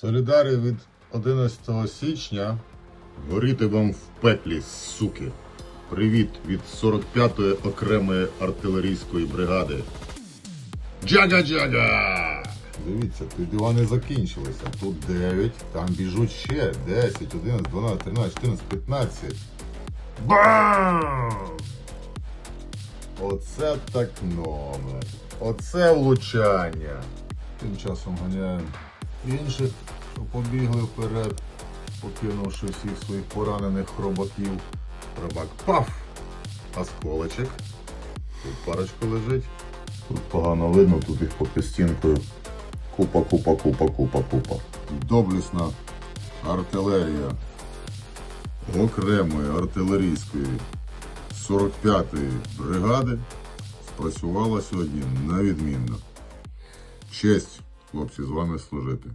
Солідарі від 11 січня. Горіти вам в пеклі, суки. Привіт від 45-ї окремої артилерійської бригади. Джага-джага! Дивіться, тут діла не закінчилися. Тут 9, там біжуть ще 10, 11, 12, 13, 14, 15. Бам! Оце так номер. Оце влучання. Тим часом ганяємо що побігли вперед, покинувши всіх своїх поранених хробаків. Хробак паф! Осколочок. Тут парочка лежить. Тут погано видно, тут їх по стінкою. Купа, купа, купа, купа, купа. Доблісна артилерія окремої артилерійської 45-ї бригади спрацювала сьогодні на відмінно. Честь, хлопці, з вами служити.